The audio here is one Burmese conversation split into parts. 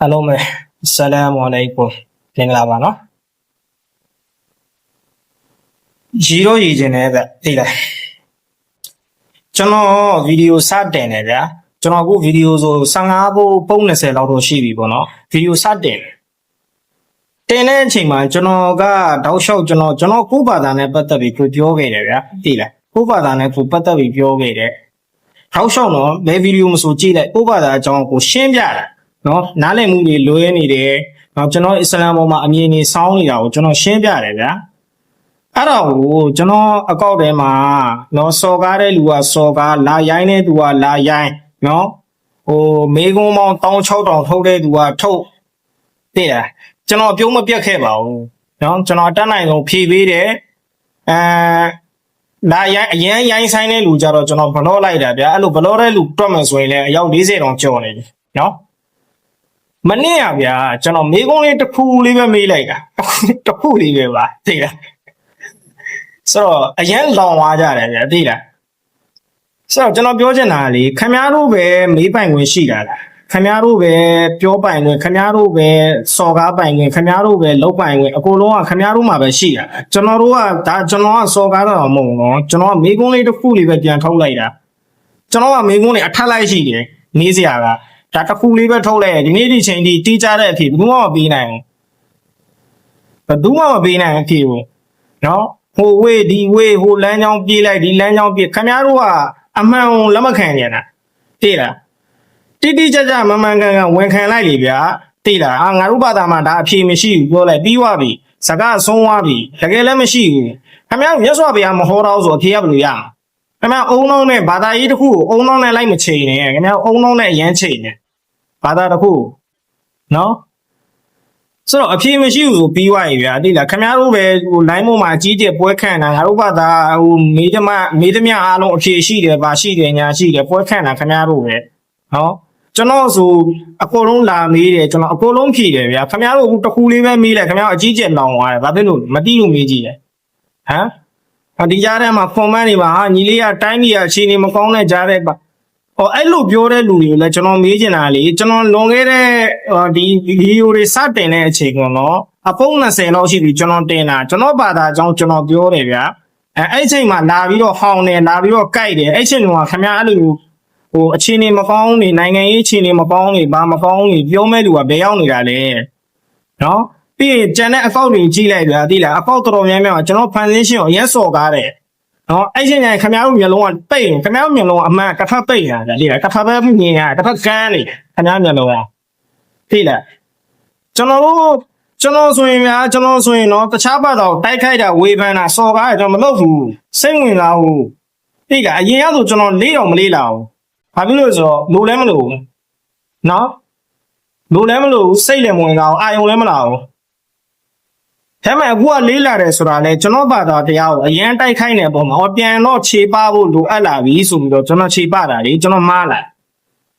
အားလုံးပဲအစ္စလာမ်အလိုင်ကွမ်မင်္ဂလာပါနော်ရီတော့ရည်ခြင်းနဲ့ဗျသိလားကျွန်တော်ဗီဒီယိုစတင်တယ်ဗျာကျွန်တော်အခုဗီဒီယိုဆို15ပုံပုံ20လောက်တော့ရှိပြီပေါ့နော်ဗီဒီယိုစတင်တယ်တင်တဲ့အချိန်မှာကျွန်တော်ကတောက်လျှောက်ကျွန်တော်ကျွန်တော်ကိုယ့်ဘာသာနဲ့ပတ်သက်ပြီးကိုပြောခဲ့တယ်ဗျာသိလား ကိုယ့်ဘာသာနဲ့ကိုပတ်သက်ပြီးပြောခဲ့တယ်တောက်လျှောက်တော့ဘယ်ဗီဒီယိုမဆိုကြည့်လိုက်ကိုယ့်ဘာသာအကြောင်းကိုရှင်းပြတာနော်နားလည်မှုတွေလွဲနေတယ်နော်ကျွန်တော်အစ္စလာမ်ပေါ်မှာအမြင်တွေစောင်းနေတာကိုကျွန်တော်ရှင်းပြတယ်ဗျာအဲ့တော့ကိုကျွန်တော်အကောက်ထဲမှာနော်စော်ကားတဲ့လူကစော်ကားလာရိုင်းတဲ့သူကလာရိုင်းနော်ဟိုမေကုန်းပေါင်း16000ထုတ်တဲ့သူကထုတ်သိလားကျွန်တော်ပြုံးမပြတ်ခဲ့ပါဘူးနော်ကျွန်တော်တက်နိုင်ဆုံးဖြည့်ပေးတယ်အဲ လာရိုင်းအရင်ရိုင်းဆိုင်တဲ့လူကြတော့ကျွန်တော်ဘလော့လိုက်တာဗျာအဲ့လိုဘလော့တဲ့လူတွက်မှဆိုရင်လည်းအယောက်40တောင်ကျော်နေပြီနော်မနေ့ကဗျာကျွန်တော်မေကုန်းလေးတစ်ခုလေးပဲမေးလိုက်တာတစ်ခုလေးပဲပါသိလားဆိုတော့အရင်လောင်သွားကြတယ်ဗျာသိလားဆိုတော့ကျွန်တော်ပြောချင်တာကလေခင်ဗျားတို့ပဲမေးပိုင်ခွင့်ရှိတာလား ခင်ဗျားတို့ပဲပြောပိုင်ခွင့်ခင်ဗျားတို့ပဲစော်ကားပိုင်ခွင့်ခင်ဗျားတို့ပဲလုပ်ပိုင်ခွင့်အကုန်လုံးကခင်ဗျားတို့မှာပဲရှိတာကျွန်တော်တို့ကဒါကျွန်တော်ကစော်ကားတော့မဟုတ်ဘူးနော်ကျွန်တော်ကမေးခွန်းလေးတစ်ခုလေးပဲပြန်ထုတ်လိုက်တာကျွန်တော်ကမေးခွန်းလေးအထက်လိုက်ရှိတယ်နေစရာကဒါတစ်ခုလေးပဲထုတ်လိုက်ဒီနေ့ဒီချိန်ဒီတီးကြတဲ့အဖြစ်ဘယ်သူမှမပေးနိုင်ဘူးဘယ်သူမှမပေးနိုင်အဖြစ်ဘူးနော်ဟိုဝေးဒီဝေးဟိုလမ်းကြောင်းပြေးလိုက်ဒီလမ်းကြောင်းပြေးခင်ဗျားတို့ကအမှန်လက်မခံကြတာသိလား တိတိကျကျမမှန်ကန်ကန်ဝန်ခံလိုက်လေဗျာသိလားအာငါတို့ဘာသာမှာဒါအဖြေမရှိဘူးပြောလိုက်ပြီးသွားပြီစကားဆုံးသွားပြီတကယ်လည်းမရှိဘူးခင်ဗျားမြတ်စွာဘုရားမဟောတော့ဆိုအဖြေရဘယ်လိုရခင်ဗျားအုံလုံးနဲ့ဘာသာရေးတစ်ခုကိုအုံလုံးနဲ့လိုက်မချိန်နဲ့ခင်ဗျားအုံလုံးနဲ့အရန်ချိန်နဲ့ဘာသာတစ်ခုနော်ဆိုတော့အဖြေမရှိဘူးဆိုပြီးသွားပြီဗျာသိလားခင်ဗျားတို့ပဲဟို line ပေါ်မှာအကြီးကျယ်ပွဲခန့်တာငါတို့ဘာသာဟိုမေးသမားမေးသမျှအားလုံးအဖြေရှိတယ်ဗာရှိတယ်ညာရှိတယ်ပွဲခန့်တာခင်ဗျားတို့ပဲနော် ကျွန်တော်ဆိုအကုန်လုံးလာမေးတယ်ကျွန်တော်အကုန်လုံးဖြေတယ်ဗျာခင်ဗျားတို့အခုတစ်ခုလေးပဲမေးလိုက်ခင်ဗျားတို့အကြီးကျယ်လောင်သွားတယ်ဘာဖြစ်လို့မတိလို့မေးကြည့်တယ်ဟမ်အဒီကြားထဲမှာ comment တွေပါဟာညီလေးကတိုင်းပြည်အခြေအနေမကောင်းတဲ့ကြားထဲပါဟောအဲ့လိုပြောတဲ့လူတွေကိုလည်းကျွန်တော်မေးချင်တာလေကျွန်တော်လွန်ခဲ့တဲ့ဟောဒီဗီဒီယိုတွေစတင်တဲ့အချိန်ကတော့အပုံ20လောက်ရှိပြီကျွန်တော်တင်တာကျွန်တော်ဘာသာအကြောင်းကျွန်တော်ပြောတယ်ဗျာအဲအဲ့အချိန်မှာလာပြီးတော့ဟောင်းတယ်လာပြီးတော့ကြိုက်တယ်အဲ့အချိန်ကခင်ဗျားအဲ့လို ဟိုအခြေအနေမကောင်းနေနိုင်ငံရေးအခြေအနေမကောင်းနေဘာမကောင်းနေပြောမဲ့လူကဘယ်ရောက်နေတာလဲနော်ပြီးရင်ကျန်တဲ့အကောက်တွေကြည့်လိုက်ဗျာသိလားအကောက်တော်တော်များများကကျွန်တော်ဖန်ဆင်းရှင်းကိုအရင်စော်ကားတယ်နော်အဲ့ချိန်ကျရင်ခင်ဗျားတို့မျိုးလုံးကပိတ်ခင်ဗျားတို့မျိုးလုံးကအမှန်တစ်ဖက်ပိတ်ရတယ်လေတစ်ဖက်ပဲမြင်ရတစ်ဖက်ကန်းနေခင်ဗျားမျိုးလုံးကသိလားကျွန်တော်တို့ကျွန်တော်ဆိုရင်များကျွန်တော်ဆိုရင်တော့တခြားဘက်တော့တိုက်ခိုက်တာဝေဖန်တာစော်ကားတယ်ကျွန်တော်မလုပ်ဘူးစိတ်ဝင်စားဘူးသိလားအရင်ကဆိုကျွန်တော်လေးတော့မလေးလာဘူး ဘာဖြစ်လို့လဲဆိုတော့လိုလည်းမလိုဘူးနော်လိုလည်းမလိုဘူးစိတ်လည်းမဝင်ကောင်းအာယုံလည်းမလာဘူးဒါပေမဲ့အခုကလေးလာတယ်ဆိုတာလေကျွန်တော်ဘာသာတရားကိုအရန်တိုက်ခိုက်နေပုံမှာဟောပြန်တော့ခြေပဖို့လိုအပ်လာပြီဆိုပြီးတော့ကျွန်တော်ခြေပတာလေကျွန်တော်မားလာ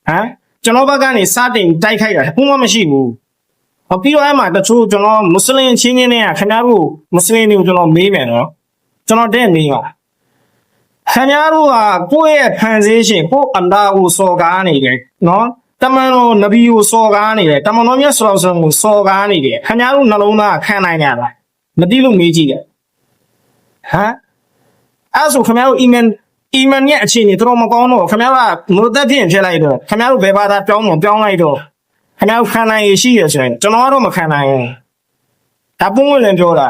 ဟမ်ကျွန်တော်ဘက်ကနေစတင်တိုက်ခိုက်တာဘူးမှမရှိဘူးဟောပြီးတော့အဲ့မှာတချို့ကျွန်တော်မွတ်စလင်ချင်းချင်းတွေကခင်ဗျားတို့မွတ်စလင်တွေကိုကျွန်တော်မေးမယ်နော်ကျွန်တော်တဲ့မေးပါ ခင်ဗျားတို့ကကိုယ့်ရဲ့ဖန်ဆင်းရှင်ကိုယ့်အန္တာကိုစော်ကားနေတယ်နော်တမန်တော်နဗီကိုစော်ကားနေတယ်တမန်တော်မြတ်ဆောဆန်ကိုစော်ကားနေတယ်ခင်ဗျားတို့နှလုံးသားခံနိုင်ကြလားမသိလို့မေးကြည့်တယ်ဟမ်အဲ့ဆိုခင်ဗျားတို့အီမန်အီမန်ရဲ့အခြေအနေတော်မကောင်းတော့ခင်ဗျားကမလို့သက်ဖြစ်ဖြစ်လိုက်တော့ခင်ဗျားတို့ဘယ်ဘာသာပြောင်းတော့ပြောင်းလိုက်တော့ခင်ဗျားတို့ခံနိုင်ရရှိရဆိုရင်ကျွန်တော်ကတော့မခံနိုင်ဘူးဒါပုံဝင်လည်းပြောတာ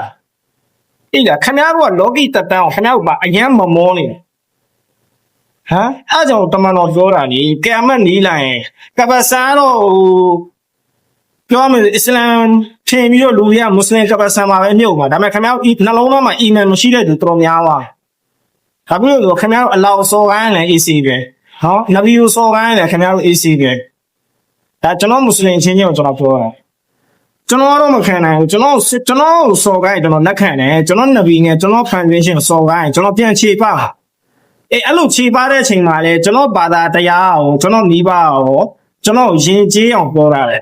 အေးလားခင်ဗျားတို့ကလောကီတတန်းကိုခင်ဗျားတို့ကအယမ်းမမောနေတယ် ဟမ်အဲ့ကြောင့်တမန်တော်ပြောတာလေကဲမတ်နီးလာရင်ကပ္ပဆန်တော့ဟိုပြောမယ်အစ္စလမ်ထင်ပြီးတော့လူတွေကမွတ်စလင်ကပ္ပဆန်မှာပဲမြုပ်မှာဒါပေမဲ့ခင်ဗျားတို့နှလုံးသားမှာအီမန်မရှိတဲ့သူတော်တော်များပါဒါပြီးတော့ခင်ဗျားတို့အလောဆော်ကိုင်းလည်း AC ပဲဟောနဗီကိုဆော်ကိုင်းလည်းခင်ဗျားတို့ AC ပဲဒါကျွန်တော်မွတ်စလင်ချင်းချင်းကိုကျွန်တော်ပြောတာကျွန်တော်တော့မခံနိုင်ဘူးကျွန်တော်ကျွန်တော်စော်ကိုင်းကျွန်တော်လက်ခံတယ်ကျွန်တော်နဗီနဲ့ကျွန်တော်ဖန်ဆင်းရှင်စော်ကိုင်းကျွန်တော်ပြန်ခြေပါ အေးအဲ့လိုခြေပါတဲ့အချိန်မှာလေကျွန်တော်ဘာသာတရားကိုကျွန်တော်နီးပါကိုကျွန်တော်ယဉ်ကျေးအောင်ပြောတာလေ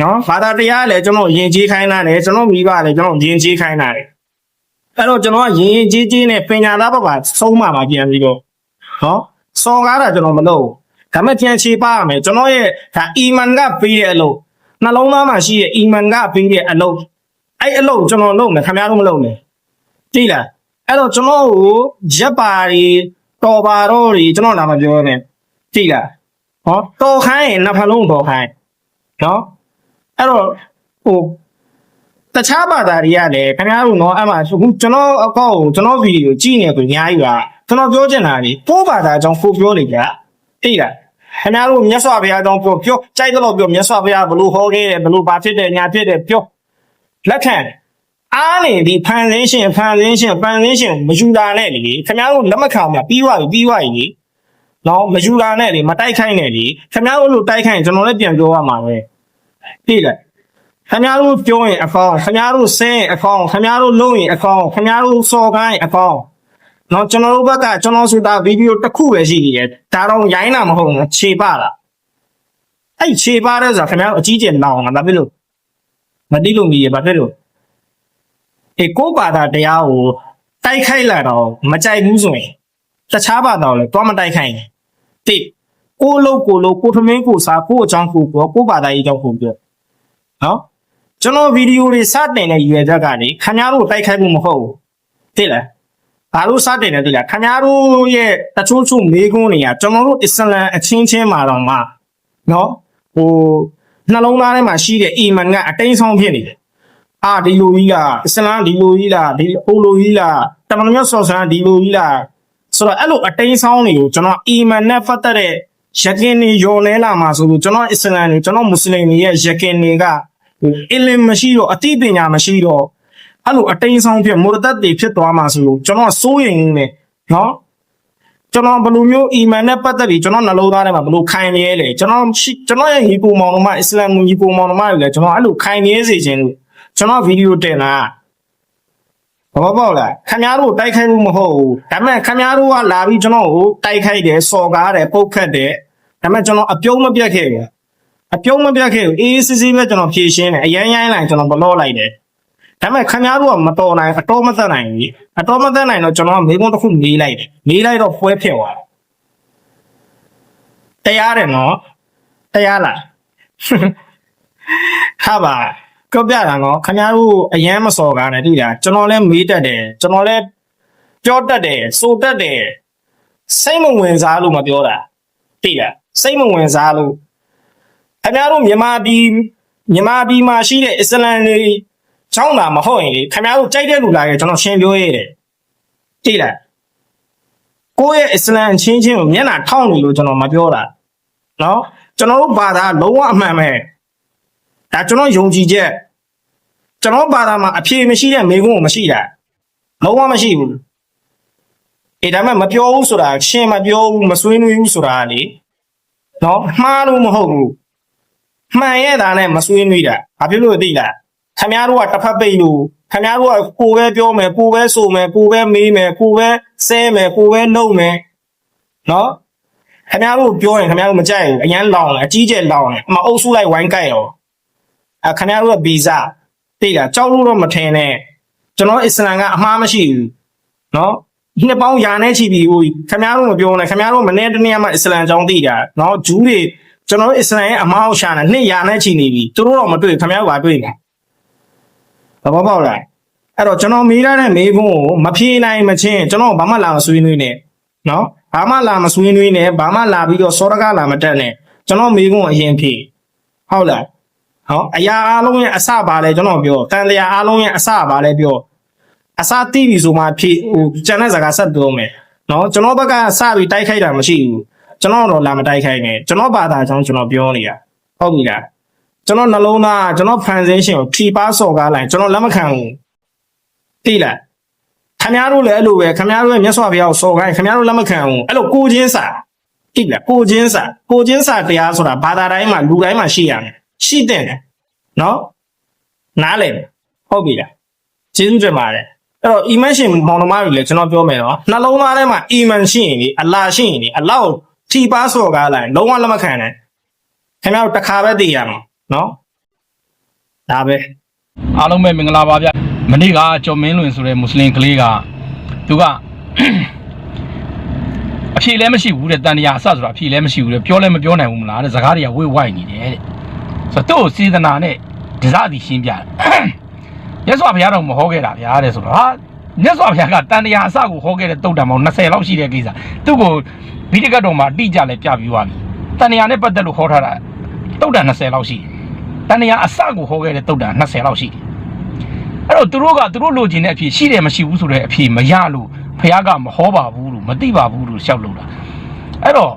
နော်ဘာသာတရားလည်းကျွန်တော်ယဉ်ကျေးခိုင်းတာလေကျွန်တော်မိဘလည်းကျွန်တော်ယဉ်ကျေးခိုင်းတာလေအဲ့တော့ကျွန်တော်ကယဉ်ကျေးကျေးနဲ့ပညာသားဘက်ပါဆုံးမှာပါပြန်ပြီးတော့နော်စော်ကားတာကျွန်တော်မလုပ်ဘူးဒါပေမဲ့ပြန်ချေပါရမယ်ကျွန်တော်ရဲ့ဒါအီမန်ကပေးတဲ့အလုပ်နှလုံးသားမှာရှိတဲ့အီမန်ကပေးတဲ့အလုပ်အဲ့အလုပ်ကျွန်တော်လုပ်မယ်ခင်ဗျားတို့မလုပ်နဲ့ကြည့်လား အဲ့တော့ကျွန်တော်ကိုရက်ပါတွေတော်ပါတော့တွေကျွန်တော်လာမပြောနဲ့ကြည့်လားဟောတော်ခိုင်းရင်နှစ်ဖက်လုံးတော်ခိုင်းနော်အဲ့တော့ဟိုတခြားဘာသာတွေကလည်းခင်ဗျားတို့နော်အဲ့မှာအခုကျွန်တော်အကောက်ကိုကျွန်တော်ဗီဒီယိုကြည့်နေသူအများကြီးပါကျွန်တော်ပြောချင်တာလေကိုယ့်ဘာသာအကြောင်းကိုပြောနေကြသိလားခင်ဗျားတို့မြတ်စွာဘုရားအကြောင်းပြောပြောကြိုက်တယ်လို့ပြောမြတ်စွာဘုရားဘလို့ဟောခဲ့တယ်ဘလို့ဘာဖြစ်တယ်ညာဖြစ်တယ်ပြောလက်ခံတယ် အားနေဒီဖန်ဆင်းရှင်ဖန်ဆင်းရှင်ဖန်ဆင်းရှင်မယူတာနဲ့လေခင်ဗျားတို့လက်မခံမှာပြီးသွားပြီပြီးသွားပြီလေနော်မယူတာနဲ့လေမတိုက်ခိုင်းနဲ့လေခင်ဗျားတို့လို့တိုက်ခိုင်းရင်ကျွန်တော်လည်းပြန်ပြောရမှာပဲသိလားခင်ဗျားတို့ပြောရင်အကောင်းခင်ဗျားတို့ဆင်းရင်အကောင်းခင်ဗျားတို့လုံးရင်အကောင်းခင်ဗျားတို့စော်ကိုင်းအကောင်းနော်ကျွန်တော်တို့ဘက်ကကျွန်တော်ဆိုတာဗီဒီယိုတစ်ခုပဲရှိနေတယ်ဒါတော့ရိုင်းတာမဟုတ်ဘူးခြေပါလားအဲ့ခြေပါတဲ့ဆိုတာခင်ဗျားတို့အကြီးကျယ်လောင်တာဘာဖြစ်လို့မတိလို့မီးရဘာဖြစ်လို့ အေကိုပါတာတရားကိုတိုက်ခိုက်လာတော့မကြိုက်ဘူးဆိုရင်တခြားဘာသာကိုလည်းတွားမတိုက်ခိုက်နဲ့တိကိုလို့ကိုလို့ကိုထမင်းကိုစားကိုအကြောင်းကိုပြောကိုပါတာကြီးအကြောင်းကိုပြောနော်ကျွန်တော်ဗီဒီယိုတွေစတင်တဲ့ရွယ်ချက်ကနေခင်ဗျားတို့တိုက်ခိုက်မှုမဟုတ်ဘူးသိလားဘာလို့စတင်လဲသိလားခင်ဗျားတို့ရဲ့တချို့ချို့မေးခွန်းတွေကကျွန်တော်တို့အစ္စလမ်အချင်းချင်းမှာတော့မှနော်ဟိုနှလုံးသားထဲမှာရှိတဲ့အီမန်ကအတိမ်ဆောင်ဖြစ်နေတယ် အာဒီလိုကြီးလားအစ္စလမ်ဒီလိုကြီးလားဒီဟိုလိုကြီးလားတမန်တော်မြတ်ဆောဆန်ဒီလိုကြီးလားဆိုတော့အဲ့လိုအတိမ်ဆောင်တွေကိုကျွန်တော်အီမန်နဲ့ပတ်သက်တဲ့ယကင်တွေယုံလဲလာမှာဆိုလို့ကျွန်တော်အစ္စလမ်တွေကျွန်တော်မွတ်စလင်တွေရဲ့ယကင်တွေကဟိုအလင်မရှိတော့အသိပညာမရှိတော့အဲ့လိုအတိမ်ဆောင်ဖြစ်မူရတတ်တွေဖြစ်သွားမှာဆိုလို့ကျွန်တော်စိုးရိမ်နေတယ်နော်ကျွန်တော်ဘယ်လိုမျိုးအီမန်နဲ့ပတ်သက်ပြီးကျွန်တော်နှလုံးသားထဲမှာဘယ်လိုခိုင်နေလဲကျွန်တော်ရှိကျွန်တော်ရဲ့ညီကိုမောင်နှမအစ္စလာမ်ညီကိုမောင်နှမတွေလည်းကျွန်တော်အဲ့လိုခိုင်နေစေခြင်းလို့ ကျွန်တော်ဗီဒီယိုတင်တာဘာပေါ့လားခင်ဗျားတို့တိုက်ခိုက်မှုမဟုတ်ဘူးဒါပေမဲ့ခင်ဗျားတို့ကလာပြီးကျွန်တော်ကိုတိုက်ခိုက်တယ်စော်ကားတယ်ပုတ်ခတ်တယ်ဒါပေမဲ့ကျွန်တော်အပြုံးမပြတ်ခဲ့ဘူးအပြုံးမပြတ်ခဲ့ဘူးအေးစစ်စစ်ပဲကျွန်တော်ဖြေရှင်းတယ်အရန်ရိုင်းလိုက်ကျွန်တော်ဘလော့လိုက်တယ်ဒါပေမဲ့ခင်ဗျားတို့ကမတော်နိုင်အတော်မသက်နိုင်ဘူးအတော်မသက်နိုင်တော့ကျွန်တော်ကမေးခွန်းတစ်ခုမေးလိုက်တယ်မေးလိုက်တော့ပွဲဖြစ်သွားတယ်တရားတယ်နော်တရားလားဟာပါ ကြောက်ပြတာနော်ခင်ဗျားတို့အရန်မစော်ကားနဲ့တိတာကျွန်တော်လည်းမေးတတ်တယ်ကျွန်တော်လည်းပြောတတ်တယ်စိုးတတ်တယ်စိတ်မဝင်စားလို့မပြောတာတိတာစိတ်မဝင်စားလို့ခင်ဗျားတို့မြန်မာပြည်မြန်မာပြည်မှာရှိတဲ့အစ္စလမ်တွေချောင်းတာမဟုတ်ရင်လေခင်ဗျားတို့ကြိုက်တဲ့လူလာရဲ့ကျွန်တော်ရှင်းပြောရဲတယ်တိလားကိုယ့်ရဲ့အစ္စလမ်အချင်းချင်းကိုမျက်နှာထောက်နေလို့ကျွန်တော်မပြောတာနော်ကျွန်တော်တို့ဘာသာလုံးဝအမှန်ပဲ ဒါကျွန်တော်ယုံကြည်ချက်ကျွန်တော်ဘာသာမှာအဖြေမရှိတဲ့မိကုန်းကိုမရှိတာလုံးဝမရှိဘူးအေးဒါမှမပြောဘူးဆိုတာရှင်းမပြောဘူးမဆွေးနွေးဘူးဆိုတာလေနော်မှားလို့မဟုတ်ဘူးမှန်ရဲ့သားနဲ့မဆွေးနွေးတာဘာဖြစ်လို့သိလားခင်ဗျားတို့ကတစ်ဖက်ပိတ်လို့ခင်ဗျားတို့ကကိုယ်ပဲပြောမယ်ကိုယ်ပဲဆိုမယ်ကိုယ်ပဲမေးမယ်ကိုယ်ပဲဆဲမယ်ကိုယ်ပဲနှုတ်မယ်နော်ခင်ဗျားတို့ပြောရင်ခင်ဗျားတို့မကြိုက်ဘူးအရန်လောင်တယ်အကြီးကျယ်လောင်တယ်အမအုပ်စုလိုက်ဝိုင်းကြိုက်ရော အခဏတို့ကဗီဇတိတာကြောက်လို့တော့မထင်နဲ့ကျွန်တော်အစ္စလမ်ကအမှားမရှိဘူးနော်နှစ်ပေါင်းယာနဲ့ချီပြီးဟိုခင်ဗျားတို့မပြောနဲ့ခင်ဗျားတို့မနေ့တနေ့မှအစ္စလမ်အကြောင်းသိတာနော်ဂျူးတွေကျွန်တော်အစ္စလမ်ရဲ့အမှားကိုရှာနေနှစ်ယာနဲ့ချီနေပြီသူတို့တော့မတွေ့ခင်ဗျားတို့ကတွေ့တယ်ဘာပေါ့ပေါ့လားအဲ့တော့ကျွန်တော်မေးရတဲ့မေးခွန်းကိုမဖြေနိုင်မချင်းကျွန်တော်ဘာမှလာမဆွေးနွေးနဲ့နော်ဘာမှလာမဆွေးနွေးနဲ့ဘာမှလာပြီးတော့စောရကလာမတက်နဲ့ကျွန်တော်မေးခွန်းကိုအရင်ဖြေဟုတ်လား ဟောအရာအားလုံးရဲ့အစပါလဲကျွန်တော်ပြောတန်တရားအားလုံးရဲ့အစပါလဲပြောအစတိပြီဆိုမှဖြစ်ဟိုကျန်တဲ့ဇာကဆက်ပြောမယ်နော်ကျွန်တော်ဘက်ကစပြီးတိုက်ခိုက်တာမရှိဘူးကျွန်တော်တော့လာမတိုက်ခိုက်နဲ့ကျွန်တော်ဘာသာကြောင့်ကျွန်တော်ပြောနေတာဟုတ်ပြီလားကျွန်တော်နှလုံးသားကျွန်တော်ဖန်ဆင်းရှင်ကိုဖြီးပါစော်ကားလိုက်ကျွန်တော်လက်မခံဘူးတိလားခင်ဗျားတို့လည်းအဲ့လိုပဲခင်ဗျားတို့ရဲ့မျက်စွာဘုရားကိုစော်ကားရင်ခင်ဗျားတို့လက်မခံဘူးအဲ့လိုကိုချင်းစာတိလားကိုချင်းစာကိုချင်းစာတရားဆိုတာဘာသာတိုင်းမှာလူတိုင်းမှာရှိရတယ် ရှိတဲ့တယ်နော်နားလည်တယ်ဟုတ်ပြီလားကျေးဇူးတင်ပါတယ်အဲ့တော့ iman ရှင်မောင်နှမတွေလည်းကျွန်တော်ပြောမယ်နော်နှလုံးသားထဲမှာ iman ရှိရင်လေအလာရှိရင်လေအလောက်ကိုထီပါစော်ကားလိုက်လုံးဝလက်မခံနဲ့ခင်ဗျားတို့တစ်ခါပဲသိရမှာနော်ဒါပဲအားလုံးပဲမင်္ဂလာပါဗျမနေ့ကကျော်မင်းလွင်ဆိုတဲ့မွတ်စလင်ကလေးကသူကအဖြေလည်းမရှိဘူးတဲ့တန်တရားအစဆိုတာအဖြေလည်းမရှိဘူးတဲ့ပြောလည်းမပြောနိုင်ဘူးမလားတဲ့စကားတွေကဝိဝိုက်နေတယ်တဲ့ဆိုတော့ သူ့ကိုစေတနာနဲ့ဒဇတိရှင်းပြတယ်မြတ်စွာဘုရားတော်မဟောခဲ့တာဗျာတဲ့ဆိုတော့ဟာမြတ်စွာဘုရားကတန်တရားအစကိုဟောခဲ့တဲ့တုတ်တံပေါင်း20လောက်ရှိတဲ့ကိစ္စသူ့ကိုဗိဒကတ်တော်မှာအတိအကျလည်းပြပြီးသွားပြီတန်တရားနဲ့ပတ်သက်လို့ဟောထားတာတုတ်တံ20လောက်ရှိတယ်တန်တရားအစကိုဟောခဲ့တဲ့တုတ်တံ20လောက်ရှိတယ်အဲ့တော့သူတို့ကသူတို့လိုချင်တဲ့အဖြေရှိတယ်မရှိဘူးဆိုတဲ့အဖြေမရလို့ဖះကမဟောပါဘူးလို့မသိပါဘူးလို့ရှောက်လို့တာအဲ့တော့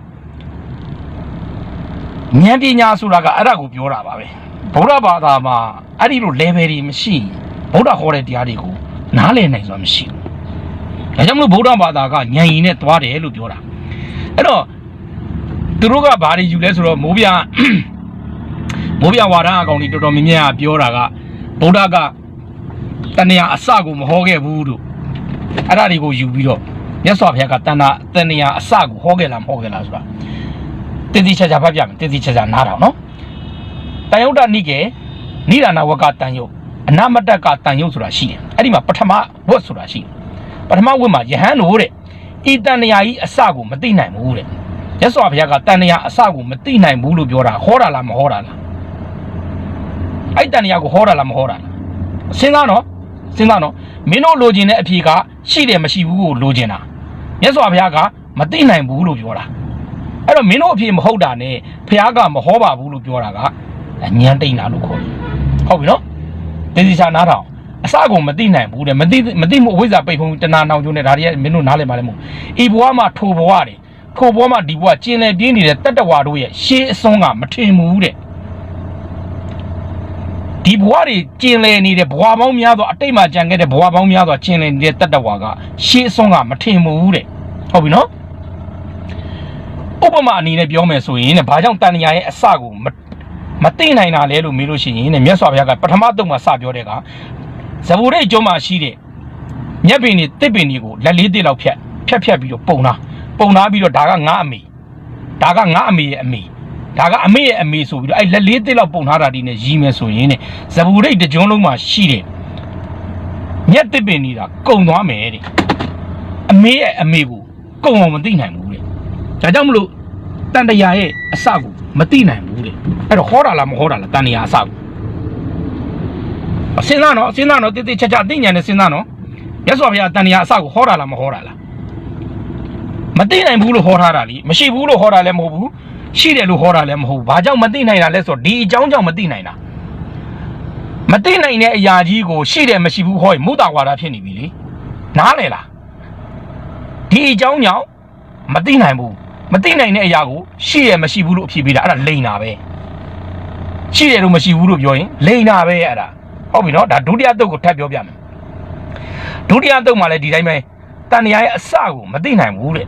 ဉာဏ်ပညာဆိုတာကအဲ့ဒါကိုပြောတာပါပဲဗုဒ္ဓဘာသာမှာအဲ့ဒီလို level တွေမရှိရင်ဗုဒ္ဓဟောတဲ့တရားတွေကိုနားလည်နိုင်စွာမရှိဘူးဒါကြောင့်မလို့ဗုဒ္ဓဘာသာကဉာဏ်ရည်နဲ့သွားတယ်လို့ပြောတာအဲ့တော့သူတို့ကဘာတွေယူလဲဆိုတော့မိုးပြမိုးပြဝါဒအကောင်ကြီးတော်တော်များများကပြောတာကဗုဒ္ဓကတဏှာအစကိုမဟောခဲ့ဘူးလို့အဲ့ဒါတွေကိုယူပြီးတော့မြတ်စွာဘုရားကတဏှာတဏှာအစကိုဟောခဲ့လားမဟောခဲ့လားဆိုတာ တည်တည်ချာချာဖတ်ပြမယ်တည်တည်ချာချာနားထောင်နော်တန်ယုတ်တနိကေနိဒာနဝကတန်ယုတ်အနမတကတန်ယုတ်ဆိုတာရှိတယ်အဲ့ဒီမှာပထမဝတ်ဆိုတာရှိတယ်ပထမဝတ်မှာယဟန်တို့တဲ့ဤတဏှာကြီးအစကိုမသိနိုင်ဘူးတဲ့မြတ်စွာဘုရားကတဏှာအစကိုမသိနိုင်ဘူးလို့ပြောတာဟောတာလားမဟောတာလားအဲ့တဏှာကိုဟောတာလားမဟောတာလားစဉ်းစားနော်စဉ်းစားနော်မင်းတို့လိုချင်တဲ့အဖြေကရှိတယ်မရှိဘူးကိုလိုချင်တာမြတ်စွာဘုရားကမသိနိုင်ဘူးလို့ပြောတာ အဲ့တော့မင်းတို့အဖြေမဟုတ်တာနဲ့ဘုရားကမဟောပါဘူးလို့ပြောတာကညံတိန်တာလို့ခေါ်တယ်ဟုတ်ပြီနော်တင်းစီချာနားထောင်အစကုန်မသိနိုင်ဘူးတဲ့မသိမသိမှုအဝိဇ္ဇာပိတ်ဖုံးတဏှာနောင်ကျုံးနဲ့ဒါတွေကမင်းတို့နားလည်ပါလိမ့်မို့ဤဘဝမှာထိုဘဝတွေထိုဘဝမှာဒီဘဝကျင်လည်ပြင်းနေတဲ့တတ္တဝါတို့ရဲ့ရှေးအစွန်းကမထင်ဘူးတဲ့ဒီဘဝတွေကျင်လည်နေတဲ့ဘဝပေါင်းများစွာအတိတ်မှာကြံခဲ့တဲ့ဘဝပေါင်းများစွာကျင်လည်နေတဲ့တတ္တဝါကရှေးအစွန်းကမထင်ဘူးတဲ့ဟုတ်ပြီနော် ဥပမာအနေနဲ့ပြောမယ်ဆိုရင်တဲ့ဘာကြောင့်တန်ညာရဲ့အစကိုမမသိနိုင်တာလဲလို့မေးလို့ရှိရင်တဲ့မြတ်စွာဘုရားကပထမတုံးမှာစပြောတဲ့ကဇဗုရိတ်ကျွန်းမှာရှိတဲ့မြက်ပင်တွေတစ်ပင်တွေကိုလက်လေးတစ်လောက်ဖြတ်ဖြတ်ဖြတ်ပြီးတော့ပုံနာပုံနာပြီးတော့ဒါကငါအမေဒါကငါအမေရဲ့အမေဒါကအမေရဲ့အမေဆိုပြီးတော့အဲ့လက်လေးတစ်လောက်ပုံထားတာဒီနဲ့ရီးမယ်ဆိုရင်တဲ့ဇဘူရိတ်တစ်ကြုံလုံးမှာရှိတယ်ညက်တစ်ပင်နေတာကုံသွားမယ်တဲ့အမေရဲ့အမေကိုကုံအောင်မသိနိုင်ဘူးတဲ့ ဒါကြောင့်မလို့တန်တရာရဲ့အစကိုမသိနိုင်ဘူးတဲ့အဲ့တော့ဟောတာလားမဟောတာလားတန်တရာအစကိုအစင်းသားနော်အစင်းသားနော်တိတိချာချာသိဉာဏ်နဲ့စဉ်းစားနော်ရသော်ဘုရားတန်တရာအစကိုဟောတာလားမဟောတာလားမသိနိုင်ဘူးလို့ဟောထားတာလीမရှိဘူးလို့ဟောတာလည်းမဟုတ်ဘူးရှိတယ်လို့ဟောတာလည်းမဟုတ်ဘူးဘာကြောင့်မသိနိုင်တာလဲဆိုတော့ဒီအကြောင်းကြောင့်မသိနိုင်တာမသိနိုင်တဲ့အရာကြီးကိုရှိတယ်မရှိဘူးဟောရင်မုတ္တဝါဒဖြစ်နေပြီလေနားလေလားဒီအကြောင်းကြောင့်မသိနိုင်ဘူး မသိနိုင်တဲ့အရာကိုရှိတယ်မရှိဘူးလို့အဖြစ်ပေးတာအဲ့ဒါလိန်တာပဲရှိတယ်လို့မရှိဘူးလို့ပြောရင်လိန်တာပဲအဲ့ဒါဟုတ်ပြီနော်ဒါဒုတိယတုတ်ကိုထပ်ပြောပြမယ်ဒုတိယတုတ်မှာလည်းဒီတိုင်းပဲတန်တရားရဲ့အစကိုမသိနိုင်ဘူးတဲ့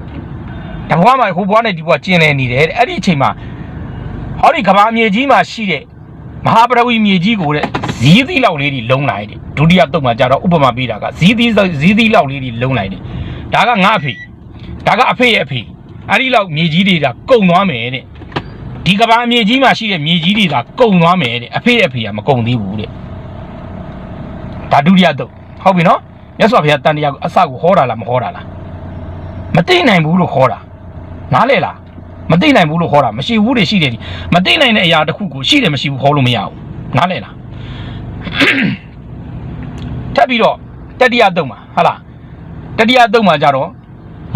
တဘွားမှာဟိုဘွားနဲ့ဒီဘွားကျင်လည်နေတယ်တဲ့အဲ့ဒီအချိန်မှာဟောဒီကဘာမြေကြီးမှာရှိတဲ့မဟာပရဝီမြေကြီးကိုတဲ့ဇီးသီးလောက်လေးတွေလုံးလိုက်တဲ့ဒုတိယတုတ်မှာကျတော့ဥပမာပေးတာကဇီးသီးဇီးသီးလောက်လေးတွေလုံးလိုက်တဲ့ဒါကငါအဖေဒါကအဖေရဲ့အဖေ အဲ့ဒီလောက်မြေကြီးတွေကကုံသွားမယ်တဲ့ဒီကဘာမြေကြီးမှာရှိတဲ့မြေကြီးတွေကကုံသွားမယ်တဲ့အဖေရဲ့အဖေကမကုံသေးဘူးတဲ့ဒါဒုတိယတုတ်ဟုတ်ပြီနော်မြတ်စွာဘုရားတန်တရားကိုအစကိုဟောတာလားမဟောတာလားမသိနိုင်ဘူးလို့ခေါ်တာနားလေလားမသိနိုင်ဘူးလို့ခေါ်တာမရှိဘူးတွေရှိတယ်ဒီမသိနိုင်တဲ့အရာတစ်ခုကိုရှိတယ်မရှိဘူးခေါ်လို့မရဘူးနားလေလားထပ်ပြီးတော့တတိယတုံးမှာဟာလားတတိယတုံးမှာကြတော့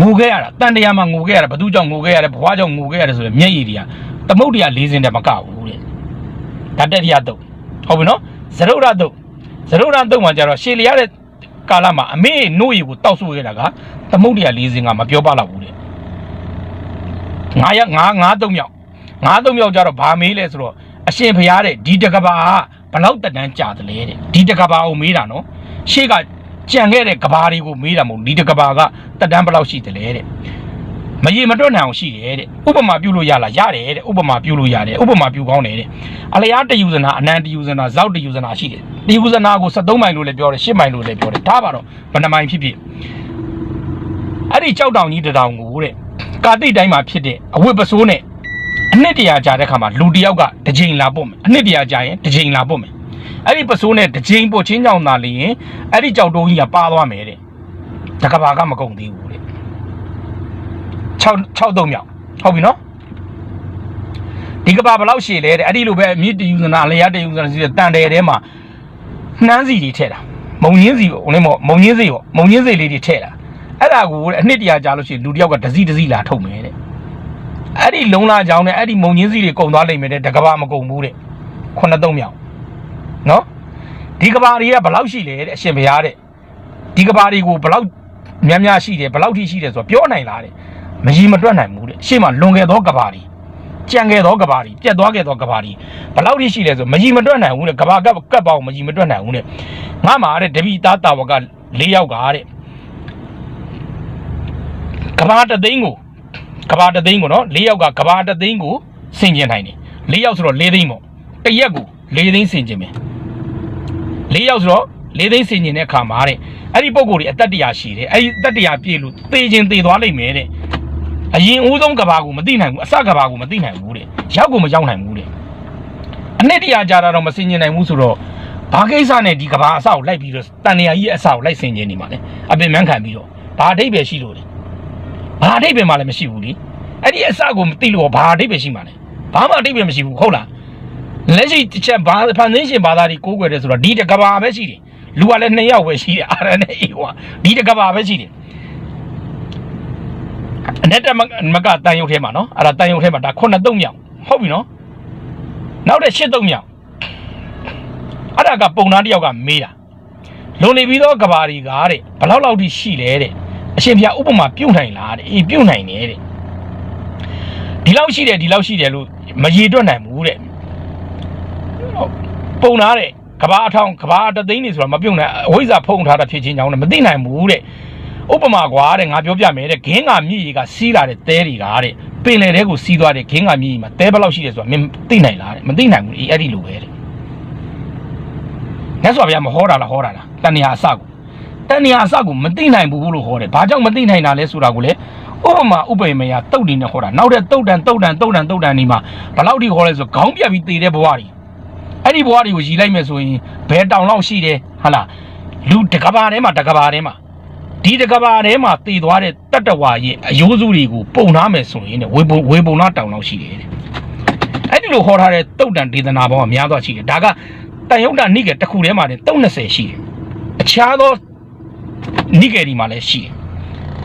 ငိုခဲ့ရတာတန်တရားမှာငိုခဲ့ရတာဘသူကြောင့်ငိုခဲ့ရတယ်ဘွားကြောင့်ငိုခဲ့ရတယ်ဆိုတော့မျက်ရည်တွေကသမုတ်တရား၄စင်းတည်းမကဘူးတဲ့ဒါတတိယတုံးဟုတ်ပြီနော်ဇရုဒ္ဓတုံးဇရုဒ္ဓတုံးမှာကြတော့ရှေလျရတဲ့ကာလမှာအမေနို့ရီကိုတောက်ဆိုခဲ့တာကသမုတ်တရား၄စင်းကမပြောပါတော့ဘူးတဲ့ငါရငါငါသုံးမြောက်ငါသုံးမြောက်ကြတော့ဗာမေးလဲဆိုတော့အရှင်ဘုရားတဲ့ဒီတကဘာကဘလောက်တက်တန်းကြာတယ်လဲတဲ့ဒီတကဘာကိုမေးတာနော်ရှေ့က ကြံခဲ့တဲ့ကဘာတွေကိုမေးတာမဟုတ်ဒီတကဘာကတက်တန်းဘလောက်ရှိတယ်လဲတဲ့မရေမတွက်နိုင်အောင်ရှိတယ်တဲ့ဥပမာပြုလို့ရလားရတယ်တဲ့ဥပမာပြုလို့ရတယ်ဥပမာပြုကောင်းတယ်တဲ့အလျားတယူဇနာအနန္တယူဇနာဇောက်တယူဇနာရှိတယ်တယူဇနာကို73မိုင်လို့လည်းပြောတယ်10မိုင်လို့လည်းပြောတယ်ဒါပါတော့ဘယ်နှမိုင်ဖြစ်ဖြစ်အဲ့ဒီကြောက်တောင်ကြီးတစ်တောင်ကိုတဲ့ကာတိတိုင်းမှာဖြစ်တဲ့အဝတ်ပစိုးနဲ့အနှစ်တရာကြာတဲ့ခါမှာလူတစ်ယောက်ကတစ်ချိန်လာပို့မယ်အနှစ်တရာကြာရင်တစ်ချိန်လာပို့မယ် အဲ့ဒီပစိုးနဲ့တစ်ချိန်ပို့ချင်းကြောင်သာလျင်အဲ့ဒီကြောက်တုံးကြီးကပါသွားမယ်တဲ့တကဘာကမကုန်သေးဘူးတဲ့6 6သုံးမြောက်ဟုတ်ပြီနော်ဒီကဘာဘယ်လောက်ရှည်လဲတဲ့အဲ့ဒီလိုပဲမြစ်တယူဇနာလျာတယူဇနာစီတဲ့တန်တယ်ထဲမှာနှမ်းစီတွေထည့်တာမုံရင်းစီပေါ့ဟိုလည်းမဟုတ်မုံရင်းစီပေါ့မုံရင်းစီလေးတွေထည့်တာအဲ့ဒါကိုတဲ့အနှစ်တရာကြာလို့ရှိရင်လူတစ်ယောက်ကဒစီဒစီလာထုတ်မယ်တဲ့အဲ့ဒီလုံလာကြောင်းနဲ့အဲ့ဒီမုံရင်းစီတွေကုံသွားလိမ့်မယ်တဲ့တကဘာမကုံဘူးတဲ့ခုနှစ်သုံးမြောက် နော်ဒီကဘာတွေကဘယ်လောက်ရှိလဲတဲ့အရှင်ဘုရားတဲ့ဒီကဘာတွေကိုဘယ်လောက်များများရှိတယ်ဘယ်လောက်ထိရှိတယ်ဆိုတော့ပြောနိုင်လားတဲ့မကြီးမတွက်နိုင်ဘူးတဲ့ရှေ့မှာလွန်ခဲ့သောကဘာတွေကြံခဲ့သောကဘာတွေပြတ်သွားခဲ့သောကဘာတွေဘယ်လောက်ထိရှိလဲဆိုမကြီးမတွက်နိုင်ဘူးတဲ့ကဘာကပ်ကပ်ပေါင်းမကြီးမတွက်နိုင်ဘူးတဲ့ငါမှာတဲ့တပိသားတာဝက၄ယောက်ကတဲ့ကဘာတသိန်းကိုကဘာတသိန်းကိုနော်၄ယောက်ကကဘာတသိန်းကိုဆင်ကျင်နိုင်တယ်၄ယောက်ဆိုတော့၄သိန်းပေါ့တစ်ရက်ကို ၄သိန်းဆင်ကျင်မယ်၄ယောက်ဆိုတော့၄သိန်းစင်ကျင်တဲ့အခါမှာတဲ့အဲ့ဒီပုံကိုယ်ကြီးအသက်တရာရှိတယ်အဲ့ဒီအသက်တရာပြည့်လို့သေခြင်းသေသွားလိမ့်မယ်တဲ့အရင်ဦးဆုံးကဘာကိုမသိနိုင်ဘူးအစကဘာကိုမသိနိုင်ဘူးတဲ့ရောက်ကိုမရောက်နိုင်ဘူးတဲ့အနှစ်တရာကြာတာတော့မစင်ကျင်နိုင်ဘူးဆိုတော့ဘာကိစ္စနဲ့ဒီကဘာအစကိုလိုက်ပြီးတော့တန်တရာကြီးအစကိုလိုက်စင်ကျင်နေမှာလေအပင်မန်းခံပြီးတော့ဘာအဓိပ္ပာယ်ရှိလို့လဲဘာအဓိပ္ပာယ်မှလည်းမရှိဘူးလေအဲ့ဒီအစကိုမသိလို့ဘာအဓိပ္ပာယ်ရှိမှာလဲဘာမှအဓိပ္ပာယ်မရှိဘူးဟုတ်လား လက်ရှိတစ်ချက်ဘာဖန်ဆင်းရှင်ဘာသာတွေကိုးကွယ်တယ်ဆိုတော့ဒီတကဘာပဲရှိတယ်လူကလည်းနှစ်ယောက်ပဲရှိတယ်အာရနဲ့အေဝါဒီတကဘာပဲရှိတယ်အနဲ့တမမကတန်ရုပ်ထဲမှာနော်အဲ့ဒါတန်ရုပ်ထဲမှာဒါခုနှစ်သုံးမြောက်ဟုတ်ပြီနော်နောက်တဲ့ရှစ်သုံးမြောက်အဲ့ဒါကပုံသားတစ်ယောက်ကမေးတာလုံနေပြီးတော့ကဘာတွေကတဲ့ဘယ်လောက်လောက်ထိရှိလဲတဲ့အရှင်ဘုရားဥပမာပြုတ်နိုင်လားတဲ့အေးပြုတ်နိုင်တယ်တဲ့ဒီလောက်ရှိတယ်ဒီလောက်ရှိတယ်လို့မရေတွက်နိုင်ဘူးတဲ့ ပုံနာတဲ့ကဘာအထောင်ကဘာတသိန်းနေဆိုတာမပြုံနဲ့အဝိဇ္ဇာဖုံထားတာဖြစ်ချင်းကြောင့်လည်းမသိနိုင်ဘူးတဲ့ဥပမာကွာတဲ့ငါပြောပြမယ်တဲ့ဂင်းကမြည်ကစီးလာတဲ့တဲတွေကတဲ့ပင်လယ်ထဲကိုစီးသွားတဲ့ဂင်းကမြည်မှာတဲဘယ်လောက်ရှိတယ်ဆိုတာမင်းသိနိုင်လားတဲ့မသိနိုင်ဘူးအေးအဲ့ဒီလိုပဲတဲ့မြတ်စွာဘုရားမဟောတာလားဟောတာလားတဏှာအစကိုတဏှာအစကိုမသိနိုင်ဘူးလို့ဟောတယ်ဘာကြောင့်မသိနိုင်တာလဲဆိုတာကိုလေဥပမာဥပမေယတုတ်တင်နဲ့ဟောတာနောက်တဲ့တုတ်တန်တုတ်တန်တုတ်တန်တုတ်တန်ဒီမှာဘယ်လောက်ထိဟောလဲဆိုခေါင်းပြတ်ပြီးတည်တဲ့ဘဝတွေ အဲ့ဒီဘဝတွေကိုရည်လိုက်မယ်ဆိုရင်ဘယ်တောင်လောက်ရှိတယ်ဟာလားလူတကဘာထဲမှာတကဘာထဲမှာဒီတကဘာထဲမှာတည်သွားတဲ့တတ္တဝါရဲ့အယိုးစုတွေကိုပုံနာမယ်ဆိုရင်တဲ့ဝေပုံဝေပုံနာတောင်လောက်ရှိတယ်တဲ့အဲ့ဒီလိုဟောထားတဲ့တုတ်တန်ဒေသနာပေါင်းကများသွားရှိတယ်ဒါကတန်ယုတ်တနိကေတစ်ခုထဲမှာတဲ့တုတ်20ရှိတယ်အခြားသောနိကေဒီမှာလည်းရှိတယ်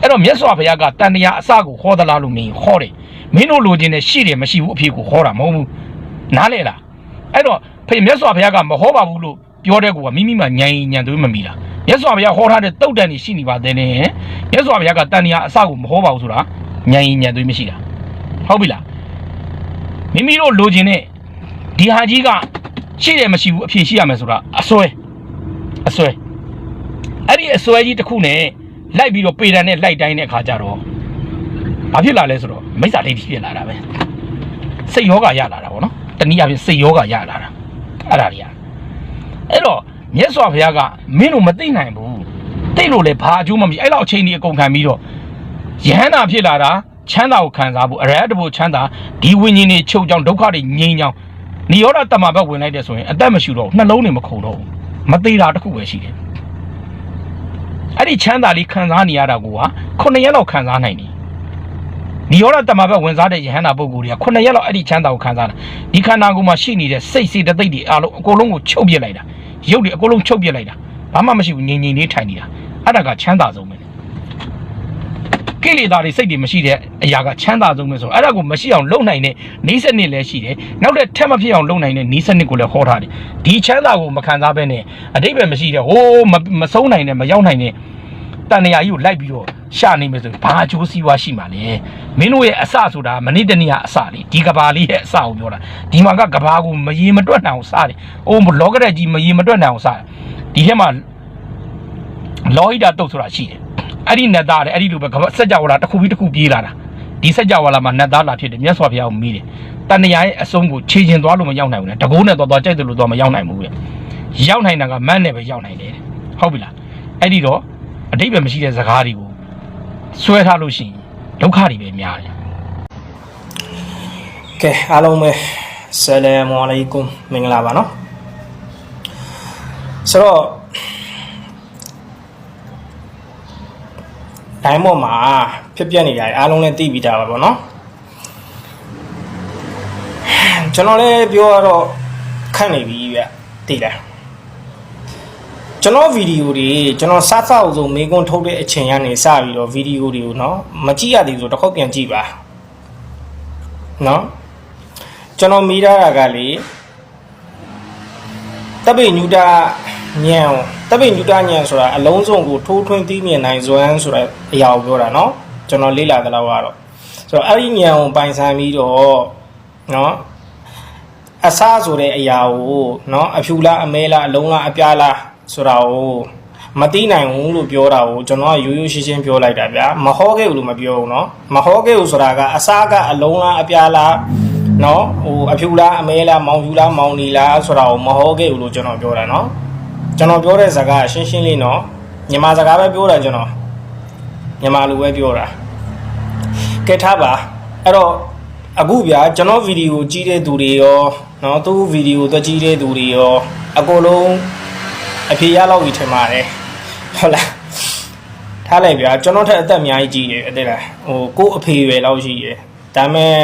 အဲ့တော့မြတ်စွာဘုရားကတန်တရားအစကိုဟောသလားလို့မင်းဟောတယ်မင်းတို့လိုချင်တဲ့ရှိတယ်မရှိဘူးအဖြစ်ကိုဟောတာမဟုတ်ဘူးနားလေလားအဲ့တော့ ဖေမြတ်စွာဘုရားကမဟောပါဘူးလို့ပြောတဲ့ကူကမိမိမှညံညံသွေးမမီတာမြတ်စွာဘုရားဟောထားတဲ့တုတ်တန်ကြီးရှိနေပါသေးတယ်မြတ်စွာဘုရားကတန်တရားအစကိုမဟောပါဘူးဆိုတာညံညံသွေးမရှိတာဟုတ်ပြီလားမိမိတို့လိုချင်တဲ့ဒီဟာကြီးကရှိတယ်မရှိဘူးအဖြေရှိရမယ်ဆိုတာအစွဲအစွဲအဲ့ဒီအစွဲကြီးတစ်ခုနဲ့လိုက်ပြီးတော့ပေတံနဲ့လိုက်တိုင်းတဲ့အခါကျတော့ဘာဖြစ်လာလဲဆိုတော့မိစ္ဆာဒိဋ္ဌိဖြစ်လာတာပဲစိတ်ယောဂရလာတာဗောနော်တနည်းအားဖြင့်စိတ်ယောဂရလာတာ အဲ့ဒါတွေကအဲ့တော့မြတ်စွာဘုရားကမင်းတို့မသိနိုင်ဘူးသိလို့လည်းဘာအကျိုးမှမရှိအဲ့လောက်အချိန်ကြီးအကုန်ခံပြီးတော့ယဟန္တာဖြစ်လာတာချမ်းသာကိုခံစားဖို့အရဟတဘုချမ်းသာဒီဝိညာဉ်တွေချုပ်ကြောင်းဒုက္ခတွေငြိမ်းကြောင်းနိရောဓတမဘက်ဝင်လိုက်တဲ့ဆိုရင်အသက်မရှိတော့ဘူးနှလုံးတွေမခုန်တော့ဘူးမသေးတာတစ်ခုပဲရှိတယ်အဲ့ဒီချမ်းသာလေးခံစားနေရတာကိုကခုနှစ်ရက်လောက်ခံစားနိုင်တယ် နိရောဓတမဘက်ဝင်စားတဲ့ယဟန္တာပုဂ္ဂိုလ်တွေကခုနှစ်ရက်လောက်အဲ့ဒီချမ်းသာကိုခံစားတာဒီခန္ဓာကိုယ်မှာရှိနေတဲ့စိတ်စေတသိက်တွေအလုံးအကုန်လုံးကိုချုပ်ပြစ်လိုက်တာရုပ်တွေအကုန်လုံးချုပ်ပြစ်လိုက်တာဘာမှမရှိဘူးငြိမ်ငြိမ်လေးထိုင်နေတာအဲ့ဒါကချမ်းသာဆုံးပဲကိလေသာတွေစိတ်တွေမရှိတဲ့အရာကချမ်းသာဆုံးပဲဆိုတော့အဲ့ဒါကိုမရှိအောင်လုပ်နိုင်တဲ့နေစနစ်လည်းရှိတယ်နောက်တဲ့ထက်မဖြစ်အောင်လုပ်နိုင်တဲ့နေစနစ်ကိုလည်းဟောထားတယ်ဒီချမ်းသာကိုမခံစားဘဲနဲ့အတိတ်ပဲမရှိတဲ့ဟိုးမမဆုံးနိုင်တဲ့မရောက်နိုင်တဲ့ တန်တရာကြီးကိုလိုက်ပြီးတော့ရှာနေမယ်ဆိုရင်ဘာအကျိုးစီးပွားရှိမှာလဲမင်းတို့ရဲ့အစဆိုတာမနေ့တနေ့ကအစလေဒီကဘာလေးရဲ့အစကိုပြောတာဒီမှာကကဘာကိုမရေမတွက်နိုင်အောင်စားတယ်အိုးလောကရက်ကြီးမရေမတွက်နိုင်အောင်စားတယ်ဒီထဲမှာလောဟိတာတုတ်ဆိုတာရှိတယ်အဲ့ဒီနတ်သားတဲ့အဲ့ဒီလိုပဲကဘာစัจ java လာတစ်ခုပြီးတစ်ခုပြေးလာတာဒီစัจ java လာမှာနတ်သားလာဖြစ်တယ်မြတ်စွာဘုရားကိုမိတယ်တန်တရာရဲ့အဆုံးကိုခြေကျင်သွားလို့မရောက်နိုင်ဘူးလေတကိုးနဲ့သွားသွားကြိုက်တယ်လို့သွားမရောက်နိုင်ဘူးလေရောက်နိုင်တာကမန်းနဲ့ပဲရောက်နိုင်တယ်တဲ့ဟုတ်ပြီလားအဲ့ဒီတော့ အတိတ်ပဲမရှိတဲ့ဇကားတွေကိုဆွဲထားလို့ရှိရင်ဒုက္ခတွေပဲများတယ်ကဲအားလုံးပဲဆလမ်အလိုင်ကွမ်မင်္ဂလာပါနော်ဆိုတော့ဒိုင်းဘော့မှာဖြစ်ပျက်နေကြတယ်အားလုံးလည်းသိပြီးသားပါဗောနော်ကျွန်တော်လည်းပြောရတော့ခန့်နေပြီဗျသိလား ကျွန်တော်ဗီဒီယိုတွေကျွန်တော်စသအောင်ဆုံးမေကွန်းထုတ်တဲ့အချိန်ကနေစပြီးတော့ဗီဒီယိုတွေကိုနော်မကြည့်ရသေးဘူးဆိုတော့တစ်ခေါက်ပြန်ကြည့်ပါနော်ကျွန်တော်မိထားတာကလေတပ်ပိညူတာညံတပ်ပိညူတာညံဆိုတာအလုံးစုံကိုထိုးထွင်းသိမြင်နိုင်စွမ်းဆိုတဲ့အရာကိုပြောတာနော်ကျွန်တော်လေ့လာသလောက်ကတော့ဆိုတော့အဲ့ဒီညံကိုပိုင်ဆိုင်ပြီးတော့နော်အစားဆိုတဲ့အရာကိုနော်အဖြူလားအမဲလားအလုံးလားအပြားလား ဆိုတာကိုမသိနိုင်ဘူးလို့ပြောတာကိုကျွန်တော်ကရိုးရိုးရှင်းရှင်းပြောလိုက်တာဗျာမဟောခဲ့ဘူးလို့မပြောဘူးเนาะမဟောခဲ့ဘူးဆိုတာကအစားကအလုံးလားအပြားလားเนาะဟိုအဖြူလားအမဲလားမောင်ဖြူလားမောင်နီလားဆိုတာကိုမဟောခဲ့ဘူးလို့ကျွန်တော်ပြောတာเนาะကျွန်တော်ပြောတဲ့စကားရှင်းရှင်းလေးเนาะမြန်မာစကားပဲပြောတာကျွန်တော်မြန်မာလိုပဲပြောတာကဲထားပါအဲ့တော့အခုဗျာကျွန်တော်ဗီဒီယိုကြည့်တဲ့သူတွေရောเนาะသူ့ဗီဒီယိုသွားကြည့်တဲ့သူတွေရောအကုန်လုံး အဖြေရလောက်ပြီထင်ပါတယ်ဟုတ်လားထားလိုက်ဗျာကျွန်တော်ထက်အသက်အများကြီးကြီးတယ်အသက်လားဟိုကို့အဖေပဲလောက်ရှိတယ်ဒါပေမဲ့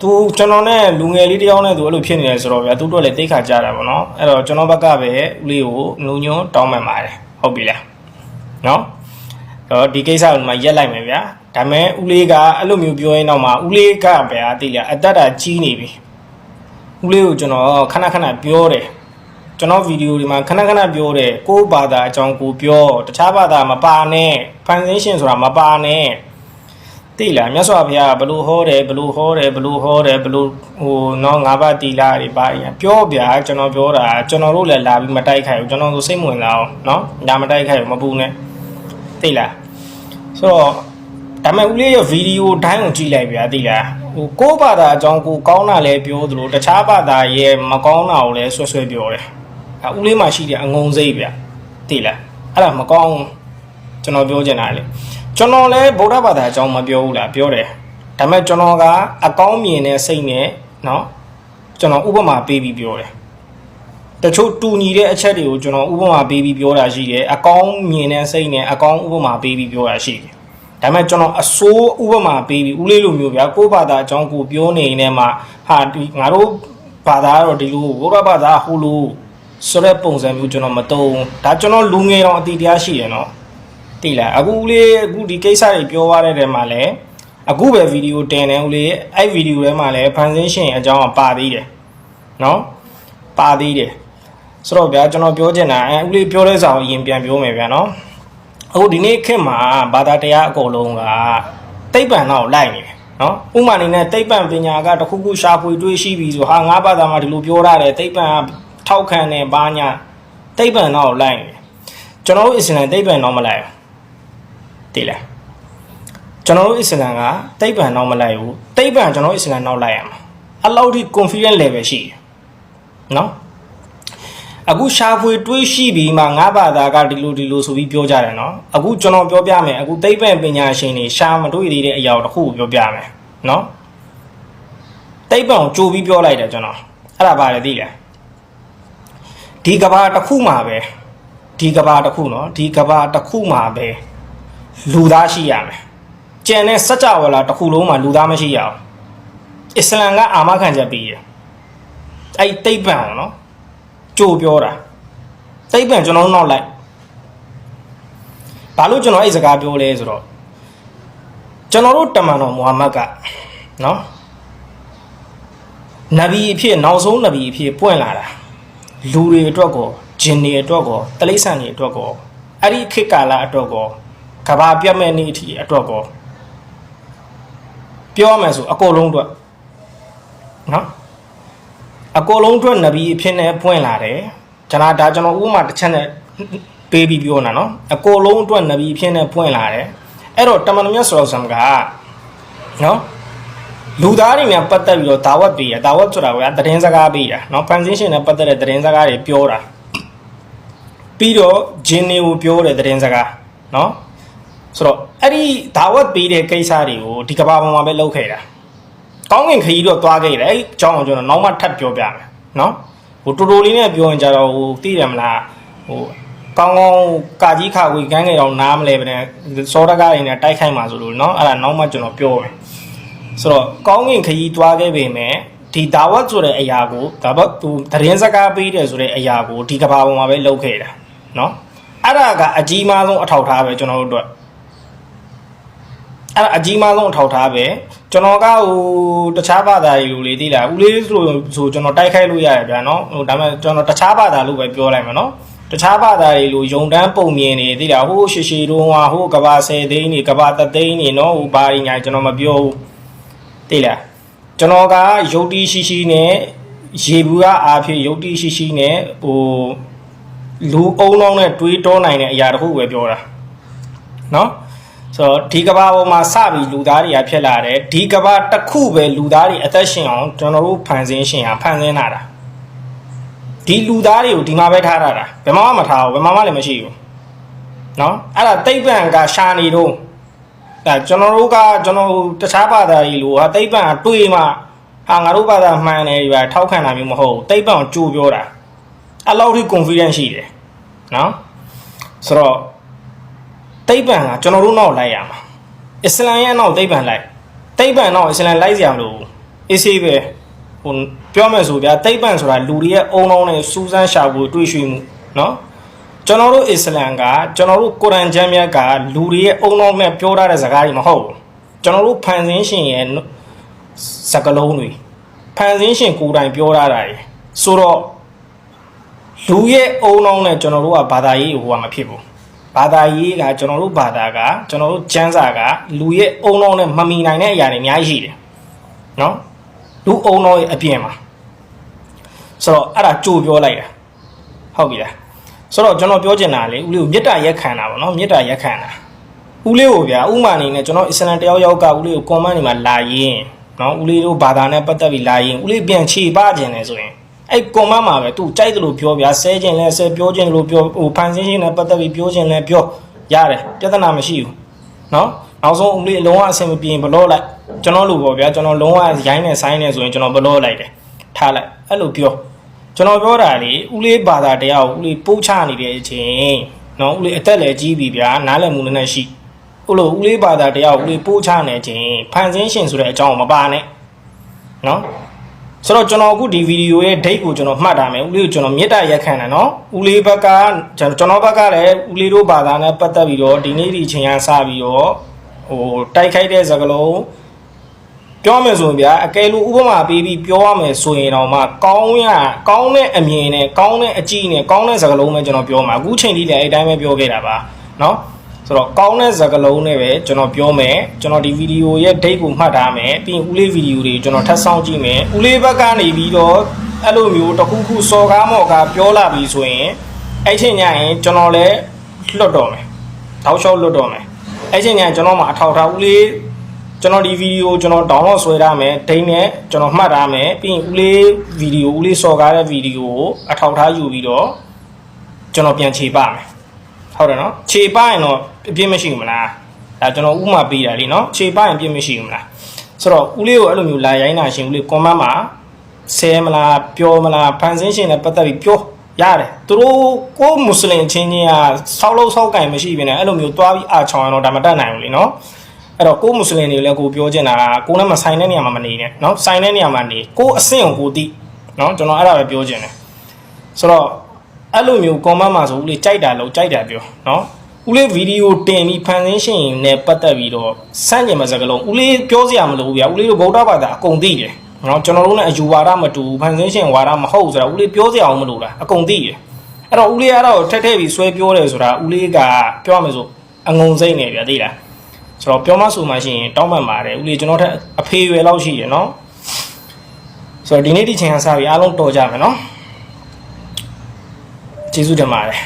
သူကျွန်တော်နဲ့လူငယ်လေးတယောက်နဲ့သူအဲ့လိုဖြစ်နေတယ်ဆိုတော့ဗျာသူတို့လည်းတိတ်ခါကြတာပေါ့နော်အဲ့တော့ကျွန်တော်ဘက်ကပဲဦးလေးကိုနှုံညွန်းတောင်းပန်ပါတယ်ဟုတ်ပြီလားနော်တော့ဒီကိစ္စကိုဒီမှာရက်လိုက်မယ်ဗျာဒါပေမဲ့ဦးလေးကအဲ့လိုမျိုးပြောရင်တော့မှဦးလေးကပဲအတိလားအသက်တာကြီးနေပြီဦးလေးကိုကျွန်တော်ခဏခဏပြောတယ် ကျွန်တော်ဗီဒီယိုဒီမှာခဏခဏပြောတယ်ကိုယ့်ဘာသာအကြောင်းကိုပြောတခြားဘာသာမပါနဲ့ဖန်ဆင်းရှင်ဆိုတာမပါနဲ့သိလားမြတ်စွာဘုရားဘလို့ဟောတယ်ဘလို့ဟောတယ်ဘလို့ဟောတယ်ဘလို့ဟိုနော်ငါးပါးတီလာတွေပါရင်ပြောဗျာကျွန်တော်ပြောတာကျွန်တော်တို့လည်းလာပြီးမတိုက်ခိုက်ဘူးကျွန်တော်တို့စိတ်ဝင်လာအောင်နော်ဒါမတိုက်ခိုက်ဘူးမပူနဲ့သိလားဆိုတော့ဒါမဲ့ဦးလေးရဲ့ဗီဒီယိုတိုင်းကိုကြည့်လိုက်ဗျာသိလားဟိုကိုယ့်ဘာသာအကြောင်းကိုကောင်းတာလည်းပြောသလိုတခြားဘာသာရဲ့မကောင်းတာကိုလည်းဆွဆွဲပြောတယ် အဦးလေးမှရှိတဲ့အငုံစိတ်ဗျသိလားအဲ့ဒါမကောင်းဘူးကျွန်တော်ပြောချင်တာလေကျွန်တော်လည်းဗုဒ္ဓဘာသာအကြောင်းမပြောဘူးလားပြောတယ်ဒါပေမဲ့ကျွန်တော်ကအကောင်းမြင်တဲ့စိတ်နဲ့เนาะကျွန်တော်ဥပမာပေးပြီးပြောတယ်တချို့တူညီတဲ့အချက်တွေကိုကျွန်တော်ဥပမာပေးပြီးပြောတာရှိတယ်အကောင်းမြင်တဲ့စိတ်နဲ့အကောင်းဥပမာပေးပြီးပြောတာရှိတယ်ဒါပေမဲ့ကျွန်တော်အစိုးဥပမာပေးပြီးဦးလေးလိုမျိုးဗျာကိုယ့်ဘာသာအကြောင်းကိုပြောနေနေမှာဟာဒီငါတို့ဘာသာကတော့ဒီလိုဘုရားဘာသာဟိုလို ဆိုတဲ့ပုံစံမျိုးကျွန်တော်မတုံးဒါကျွန်တော်လူငယ်တော့အတီတရားရှိရနော်တိလားအခုဦးလေးအခုဒီကိစ္စတွေပြောရတဲ့တဲမှာလည်းအခုပဲဗီဒီယိုတင်တယ်ဦးလေးအဲ့ဗီဒီယိုထဲမှာလည်းဖန်ဆင်းရှင်အကြောင်းကပါသေးတယ်နော်ပါသေးတယ်ဆိုတော့ဗျာကျွန်တော်ပြောချင်တာအဲဦးလေးပြောတဲ့စာကိုအရင်ပြန်ပြောမယ်ဗျာနော်အခုဒီနေ့ခေတ်မှာဘာသာတရားအကုန်လုံးကတိတ်ပံတော့လိုက်နေတယ်နော်ဥမာအနေနဲ့တိတ်ပံပညာကတခုခုရှာဖွေတွေးရှိပြီဆိုဟာငါးဘာသာမှာဒီလိုပြောရတယ်တိတ်ပံက ထောက်ခံတယ်ဘာညာတိတ်ပံတော့လိုက်နေတယ်ကျွန်တော်တို့အစ္စလမ်တိတ်ပံတော့မလိုက်ဘူးတည်လားကျွန်တော်တို့အစ္စလမ်ကတိတ်ပံတော့မလိုက်ဘူးတိတ်ပံကျွန်တော်အစ္စလမ်တော့လိုက်ရမှာအဲ့လောက်ထိ confidence level ရှိတယ်နော်အခုရှာဖွေတွေးရှိပြီးမှငါဘာသာကဒီလိုဒီလိုဆိုပြီးပြောကြတယ်နော်အခုကျွန်တော်ပြောပြမယ်အခုတိတ်ပံပညာရှင်တွေရှာမတွေ့သေးတဲ့အရာတစ်ခုကိုပြောပြမယ်နော်တိတ်ပံကိုကြိုပြီးပြောလိုက်တယ်ကျွန်တော်အဲ့ဒါပါတယ်သိလား ဒီကဘာတစ်ခုမှာပဲဒီကဘာတစ်ခုเนาะဒီကဘာတစ်ခုမှာပဲလူသားရှိရမယ်ကျန်တဲ့စัจ java လာတစ်ခုလုံးမှာလူသားမရှိရအောင်အစ္စလမ်ကအာမခံချက်ပေးတယ်အဲ့တိတ်ပံเนาะကြိုပြောတာတိတ်ပံကျွန်တော်နောက်လိုက်ဘာလို့ကျွန်တော်အဲ့စကားပြောလဲဆိုတော့ကျွန်တော်တို့တမန်တော်မုဟမ္မဒ်ကเนาะနဗီအဖြစ်နောက်ဆုံးနဗီအဖြစ်ပွင့်လာတာ လူတွေအတွက်ကောဂျင်တွေအတွက်ကောတလိษံတွေအတွက်ကောအဲ့ဒီခေတ်ကာလအတွက်ကောကဘာပြတ်မဲ့နေ့အထိအတွက်ကောပြောရမယ်ဆိုအကုန်လုံးအတွက်နော်အကုန်လုံးအတွက်နဗီအဖြစ်နဲ့ပွင့်လာတယ်ကျွန်တော်ဒါကျွန်တော်ဥပမာတစ်ချက်နဲ့ပေးပြီးပြောနေတာနော်အကုန်လုံးအတွက်နဗီအဖြစ်နဲ့ပွင့်လာတယ်အဲ့တော့တမန်တော်မြတ်ဆောဆမ်ကနော် လူသားတွေများပတ်သက်ပြီးတော့ဒါဝတ်ပေးရဒါဝတ်ဆိုတာကသတင်းစကားပေးတာเนาะဖန်ဆင်းရှင်နဲ့ပတ်သက်တဲ့သတင်းစကားတွေပြောတာပြီးတော့ဂျင်းတွေကိုပြောတဲ့သတင်းစကားเนาะဆိုတော့အဲ့ဒီဒါဝတ်ပေးတဲ့ကိစ္စတွေကိုဒီကဘာပေါ်မှာပဲလုပ်ခဲ့တာကောင်းကင်ခရီးတော့သွားခဲ့တယ်အဲ့အကြောင်းကိုကျွန်တော်နောက်မှထပ်ပြောပြမယ်เนาะဟိုတူတူလေးနဲ့ပြောရင်ကြတော့ဟိုသိတယ်မလားဟို ကောင်းကောင်းကာကြီးခါဝေကန်းငယ်တော့နားမလဲပဲနဲ့စောတကားတွေနဲ့တိုက်ခိုက်မှာဆိုလို့เนาะအဲ့ဒါနောက်မှကျွန်တော်ပြောမယ် ဆိုတော့ကောင်းကင်ခရီးသွားခဲ့ပေမဲ့ဒီဒါဝတ်ဆိုတဲ့အရာကိုဒါဘတ်သူသတင်းစကားပေးတယ်ဆိုတဲ့အရာကိုဒီကဘာပေါ်မှာပဲလုပ်ခဲ့တာเนาะအဲ့ဒါကအကြီးမားဆုံးအထောက်ထားပဲကျွန်တော်တို့အတွက်အဲ့ဒါအကြီးမားဆုံးအထောက်ထားပဲကျွန်တော်ကဟိုတခြားဘာသာတွေလိုလေသိလားဦးလေးဆိုဆိုကျွန်တော်တိုက်ခိုက်လို့ရတယ်ဗျာနော်ဟိုဒါပေမဲ့ကျွန်တော်တခြားဘာသာလို့ပဲပြောလိုက်မယ်နော်တခြားဘာသာတွေလိုယုံတန်းပုံမြင်နေသိလားဟိုရှေရှေတုံးဟာဟိုကဘာဆယ်သိန်းနေကဘာတသိန်းနေနော်ဟိုဘာညာကျွန်တော်မပြောဘူး သိလားကျွန်တော်ကယုတ်တီရှိရှိနဲ့ရေဘူးကအားဖြင့်ယုတ်တီရှိရှိနဲ့ဟိုလူအုံလုံးနဲ့တွေးတောနိုင်တဲ့အရာတခုပဲပြောတာနော် ဆိုတော့ဒီကဘာပေါ်မှာစပြီးလူသားတွေကဖြစ်လာတယ်ဒီကဘာတစ်ခုပဲလူသားတွေအသက်ရှင်အောင်ကျွန်တော်တို့ဖန်ဆင်းရှင်ဟာဖန်ဆင်းလာတာဒီလူသားတွေကိုဒီမှာပဲထားရတာဘယ်မှမထားဘူးဘယ်မှမလည်းမရှိဘူးเนาะအဲ့ဒါတိတ်ပံကရှာနေတော့ အဲကျွန်တော်တို့ကကျွန်တော်တခြားဘာသာကြီးလို့ဟာသိပ္ပံအတွေ့မှဟာငါတို့ဘာသာမှန်တယ်ဒီပါထောက်ခံတာမျိုးမဟုတ်သိပ္ပံကိုကြိုးပြောတာအဲ့လောက်ထိ confidence ရှိတယ်နော်ဆိုတော့သိပ္ပံကကျွန်တော်တို့နောက်လိုက်ရမှာအစ္စလာမ်ရဲ့နောက်သိပ္ပံလိုက်သိပ္ပံနောက်အစ္စလာမ်လိုက်ကြမလို့အေးဆေးပဲဟိုပြောမယ်ဆိုဗျာသိပ္ပံဆိုတာလူတွေရဲ့အုံလုံးနဲ့စူးစမ်းရှာဖို့တွေးရွှေ့မှုနော် ကျွန်တော်တို့အစ္စလမ်ကကျွန်တော်တို့ကုရ်အာန်ကျမ်းမြတ်ကလူတွေရဲ့အုံလုံးနဲ့ပြောထားတဲ့စကားတွေမဟုတ်ဘူးကျွန်တော်တို့ဖန်ဆင်းရှင်ရဲ့စကလုံးတွေဖန်ဆင်းရှင်ကိုယ်တိုင်ပြောထားတာတွေဆိုတော့လူရဲ့အုံလုံးနဲ့ကျွန်တော်တို့ကဘာသာရေးဟိုကမဖြစ်ဘူးဘာသာရေးကကျွန်တော်တို့ဘာသာကကျွန်တော်တို့ကျမ်းစာကလူရဲ့အုံလုံးနဲ့မမီနိုင်တဲ့အရာတွေအများကြီးရှိတယ်နော်လူအုံလုံးရဲ့အပြင်မှာဆိုတော့အဲ့ဒါကြိုပြောလိုက်တာဟုတ်ပြီလား ဆိုတော့ကျွန်တော်ပြောချင်တာလေဦးလေးကိုမေတ္တာရက်ခံတာပေါ့နော်မေတ္တာရက်ခံတာဦးလေးကိုဗျာဥမာအနေနဲ့ကျွန်တော်အစ္စလမ်တယောက်ယောက်ကဦးလေးကိုကွန်မန့်နေမှာလာရင်နော်ဦးလေးတို့ဘာသာနဲ့ပတ်သက်ပြီးလာရင်ဦးလေးပြန်ခြေပခြင်းတယ်ဆိုရင်အဲ့ကွန်မန့်မှာပဲသူကြိုက်တယ်လို့ပြောဗျာဆဲခြင်းလဲဆဲပြောခြင်းလို့ပြောဟိုဖန်ဆင်းခြင်းနဲ့ပတ်သက်ပြီးပြောခြင်းလဲပြောရတယ်ပြဿနာမရှိဘူးနော်နောက်ဆုံးဦးလေးအလုံးဝအဆင်မပြေရင်ဘလို့လိုက်ကျွန်တော်လိုပေါ့ဗျာကျွန်တော်လုံးဝရိုင်းနေဆိုင်နေဆိုရင်ကျွန်တော်ဘလို့လိုက်တယ်ထားလိုက်အဲ့လိုပြော ကျွန်တော်ပြောတာလေဦးလေးဘာသာတရားကိုဦးလေးပို့ချနေတဲ့အချိန်နော်ဦးလေးအသက်လည်းကြီးပြီဗျာနားလည်မှုလည်းနဲ့ရှိဦးလို့ဦးလေးဘာသာတရားကိုဦးလေးပို့ချနေတဲ့အချိန်ဖန်ဆင်းရှင်ဆိုတဲ့အကြောင်းကိုမပါနဲ့နော်ဆိုတော့ကျွန်တော်အခုဒီဗီဒီယိုရဲ့ date ကိုကျွန်တော်မှတ်ထားမယ်ဦးလေးကိုကျွန်တော်မေတ္တာရက်ခံတယ်နော်ဦးလေးဘက်ကကျွန်တော်ဘက်ကလည်းဦးလေးတို့ဘာသာနဲ့ပတ်သက်ပြီးတော့ဒီနေ့ဒီအချိန်ကစပြီးတော့ဟိုတိုက်ခိုက်တဲ့စကားလုံး ပြောမယ်ဆိုရင်ဗျာအကယ်လို့ဥပမာပေးပြီးပြောရမယ်ဆိုရင်တော့မှကောင်းရကောင်းတဲ့အမြင်နဲ့ကောင်းတဲ့အကြည့်နဲ့ကောင်းတဲ့စကားလုံးပဲကျွန်တော်ပြောမှာအခုချိန်ထိလည်းအဲ့တိုင်းပဲပြောခဲ့တာပါเนาะဆိုတော့ကောင်းတဲ့စကားလုံးနဲ့ပဲကျွန်တော်ပြောမယ်ကျွန်တော်ဒီဗီဒီယိုရဲ့ date ကိုမှတ်ထားမယ်ပြီးရင်ဦးလေးဗီဒီယိုတွေကျွန်တော်ထပ်ဆောင်ကြည့်မယ်ဦးလေးဘက်ကနေပြီးတော့အဲ့လိုမျိုးတစ်ခုခုစော်ကားမော်ကားပြောလာပြီဆိုရင်အဲ့ချိန်ညရင်ကျွန်တော်လည်းလွတ်တော့မယ်တောက်လျှောက်လွတ်တော့မယ်အဲ့ချိန်ညရင်ကျွန်တော်မှအထောက်ထားဦးလေး ကျွန်တော်ဒီဗီဒီယိုကျွန်တော် download ဆွဲထားမယ်ဒိန်းနဲ့ကျွန်တော်မှတ်ထားမယ်ပြီးရင်ဦးလေးဗီဒီယိုဦးလေးစော်ကားတဲ့ဗီဒီယိုကိုအထောက်ထားယူပြီးတော့ကျွန်တော်ပြန်ခြေပမယ်ဟုတ်တယ်နော်ခြေပရင်တော့အပြစ်မရှိဘူးမလားဒါကျွန်တော်ဥမာပေးတာလीနော်ခြေပရင်အပြစ်မရှိဘူးမလားဆိုတော့ဦးလေးကိုအဲ့လိုမျိုးလာရိုင်းတာရှင်ဦးလေး comment မှာဆဲမလားပြောမလားဖန်ဆင်းရှင်နဲ့ပတ်သက်ပြီးပြောရတယ်သူတို့ကိုမွတ်စလင်ချင်းချင်းကဆောက်လို့ဆောက်ကင်မရှိဘဲနဲ့အဲ့လိုမျိုးတွားပြီးအာချောင်းရတော့ဒါမတတ်နိုင်ဘူးလीနော် အဲ့တော့ကိုမွတ်စလင်တွေလည်းကိုပြောချင်တာကကိုနဲ့မဆိုင်တဲ့နေရာမှာမနေနဲ့เนาะဆိုင်တဲ့နေရာမှာနေကိုအဆင့်ကိုကိုသိเนาะကျွန်တော်အဲ့ဒါပဲပြောချင်တယ်ဆိုတော့အဲ့လိုမျိုး comment မှာဆိုဦးလေးကြိုက်တာလို့ကြိုက်တာပြောเนาะဦးလေးဗီဒီယိုတင်ပြီးဖန်ဆင်းရှင်နဲ့ပတ်သက်ပြီးတော့စမ်းကြင်မစကလုံးဦးလေးပြောစရာမလိုဘူးဗျာဦးလေးတို့ဗုဒ္ဓဘာသာအကုန်သိတယ်เนาะကျွန်တော်တို့နဲ့အယူဝါဒမတူဘူးဖန်ဆင်းရှင်ဝါဒမဟုတ်ဆိုတာဦးလေးပြောစရာအောင်မလိုလားအကုန်သိတယ်အဲ့တော့ဦးလေးကတော့ထက်ထက်ပြီးဆွဲပြောတယ်ဆိုတာဦးလေးကပြောရမယ်ဆိုအငုံစိမ့်နေဗျာသိလား ဆိုတော့ပြောမဆိုမှရှိရင်တောင်းပန်ပါတယ်ဦးလေးကျွန်တော်ထက်အဖေရွယ်လောက်ရှိရယ်နော်ဆိုတော့ဒီနေ့ဒီချိန်ကစပြီးအားလုံးတော်ကြမယ်နော်ကျေးဇူးတင်ပါတယ်